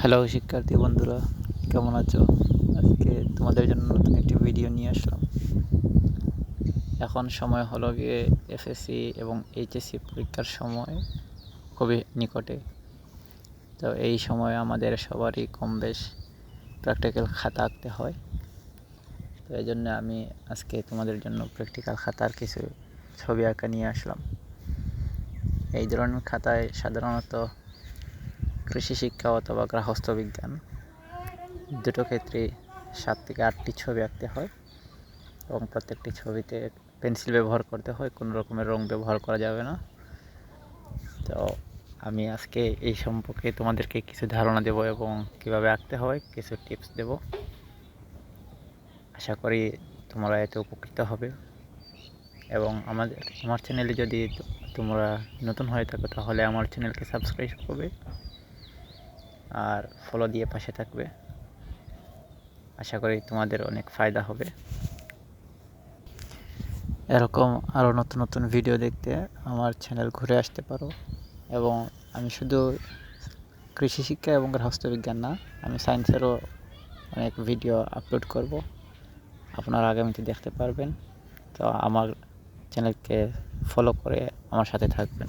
Hello শিক্ষার্থী বন্ধুরা, কেমন আছো? আজকে তোমাদের জন্য নতুন একটি ভিডিও নিয়ে আসলাম। এখন সময় হলো গিয়ে এসএসসি এবং এইচএসসি পরীক্ষার সময় খুবই নিকটে। তো এই সময় আমাদের সবারই কম বেশ প্র্যাকটিক্যাল খাতা আঁকতে হয়। তো এই জন্য আমি আজকে তোমাদের জন্য প্র্যাকটিক্যাল খাতার কিছু ছবি আঁকা নিয়ে আসলাম। এই ধরনের খাতায় সাধারণত কৃষি শিক্ষা অথবা গৃহস্থ বিজ্ঞান দুটো ক্ষেত্রে সাত থেকে আটটি ছবি আঁকতে হয় এবং প্রত্যেকটি ছবিতে পেন্সিল ব্যবহার করতে হয়, কোনো রকমের রং ব্যবহার করা যাবে না। তো আমি আজকে এই সম্পর্কে তোমাদেরকে কিছু ধারণা দেব এবং কীভাবে আঁকতে হয়, কিছু টিপস দেব। আশা করি তোমরা এতে উপকৃত হবে এবং আমাদের, আমার চ্যানেলে যদি তোমরা নতুন হয়ে থাকো তাহলে আমার চ্যানেলকে সাবস্ক্রাইব করবে। আর ফলো দিয়ে পাশে থাকবে। আশা করি তোমাদের অনেক ফায়দা হবে। এরকম আরও নতুন নতুন ভিডিও দেখতে আমার চ্যানেল ঘুরে আসতে পারো। এবং আমি শুধু কৃষি শিক্ষা এবং গৃহস্থ বিজ্ঞান না, আমি সায়েন্সেরও অনেক ভিডিও আপলোড করব। আপনারা আগামীতে দেখতে পারবেন। তো আমার চ্যানেলকে ফলো করে আমার সাথে থাকবেন।